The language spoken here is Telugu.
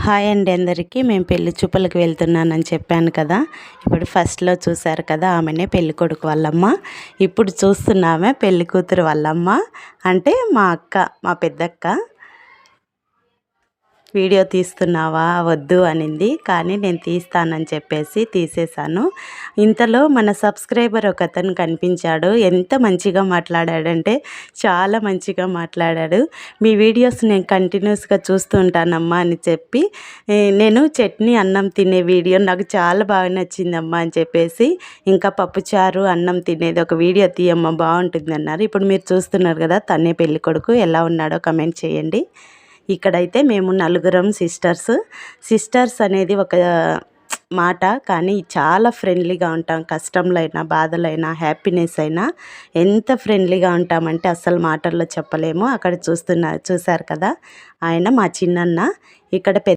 హాయ్ అండి అందరికీ. మేము పెళ్ళి చూపులకు వెళ్తున్నానని చెప్పాను కదా. ఇప్పుడు ఫస్ట్లో చూశారు కదా ఆమెనే పెళ్ళి కొడుకు వాళ్ళమ్మ. ఇప్పుడు చూస్తున్నామే పెళ్ళి కూతురు వాళ్ళమ్మ. అంటే మా అక్క మా పెద్దక్క. వీడియో తీస్తున్నావా? వద్దు అనింది. కానీ నేను తీస్తానని చెప్పేసి తీసేశాను. ఇంతలో మన సబ్స్క్రైబర్ ఒక అతను కనిపించాడు. ఎంత మంచిగా మాట్లాడాడంటే చాలా మంచిగా మాట్లాడాడు. మీ వీడియోస్ నేను కంటిన్యూస్గా చూస్తూ ఉంటానమ్మా అని చెప్పి నేను చట్నీ అన్నం తినే వీడియో నాకు చాలా బాగా నచ్చిందమ్మా అని చెప్పేసి ఇంకా పప్పుచారు అన్నం తినేది ఒక వీడియో తీయమ్మ బాగుంటుంది అన్నారు ఇప్పుడు మీరు చూస్తున్నారు కదా తనే పెళ్ళి కొడుకు ఎలా ఉన్నాడో కమెంట్ చేయండి. ఇక్కడైతే మేము నలుగురం సిస్టర్స్. సిస్టర్స్ అనేది ఒక మాట కానీ చాలా ఫ్రెండ్లీగా ఉంటాం. కష్టంలో అయినా బాధలైనా హ్యాపీనెస్ అయినా ఎంత ఫ్రెండ్లీగా ఉంటామంటే అసలు మాటల్లో చెప్పలేము. అక్కడ చూస్తున్న చూశారు కదా ఆయన మా చిన్నన్న. ఇక్కడ పెద్ద